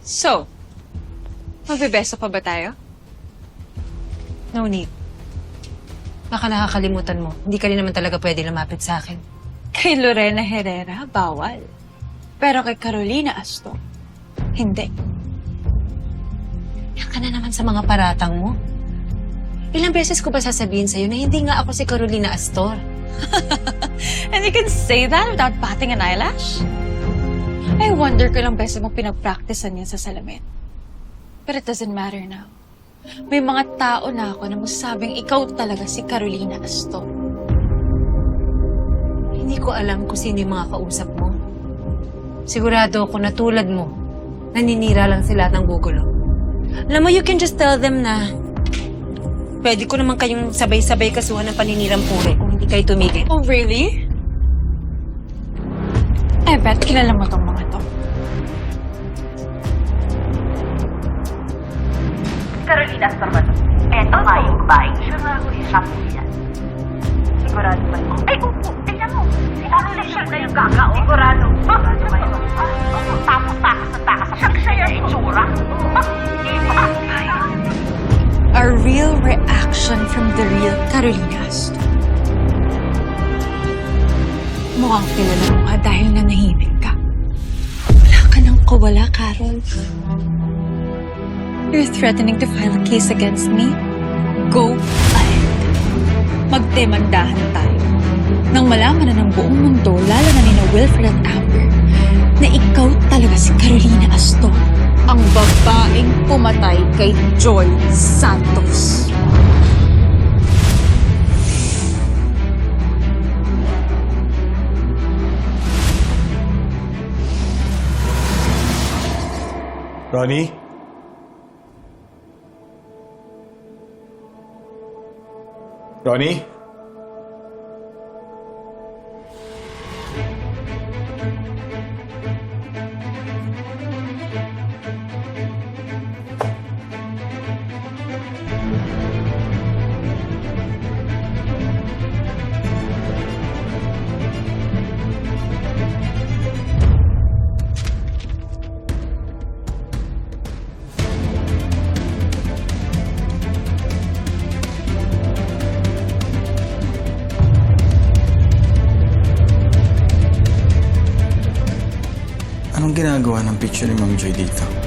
So, magbebeso pa ba tayo? No need. Baka nakakalimutan mo. Hindi ka rin naman talaga pwede lumapit sa akin. Kay Lorena Herrera, bawal. Pero kay Carolina Astor, hindi. Yan ka na naman sa mga paratang mo. Ilang beses ko ba sasabihin sa'yo na hindi nga ako si Carolina Astor? And you can say that without batting an eyelash? I wonder kung ilang beses mo pinag-practicean yan sa salamin. But it doesn't matter now. May mga tao na ako na masasabing ikaw talaga si Carolina Astor. Hindi ko alam kung sino yung mga kausap mo. Sigurado ako na tulad mo, naninira lang sila ng gugulo. Alam mo, you can just tell them na pwede ko naman kayong sabay-sabay kasuhan ng paninirang pure kung hindi kayo tumigil. Oh, really? I bet kilala mo tong the real Carolina Astor. Mukhang kilala mo nga dahil nanahimik ka. Wala ka nang kawala, Carol. You're threatening to file a case against me? Go ahead. Magdemandahan tayo. Nang malaman na ng buong mundo, lalo na ni na Wilfred at Amber, na ikaw talaga si Carolina Astor, ang babaeng pumatay kay Joy Santos. Ronnie? Ronnie? Anong ginagawa ng picture ni Ma'am Joy dito?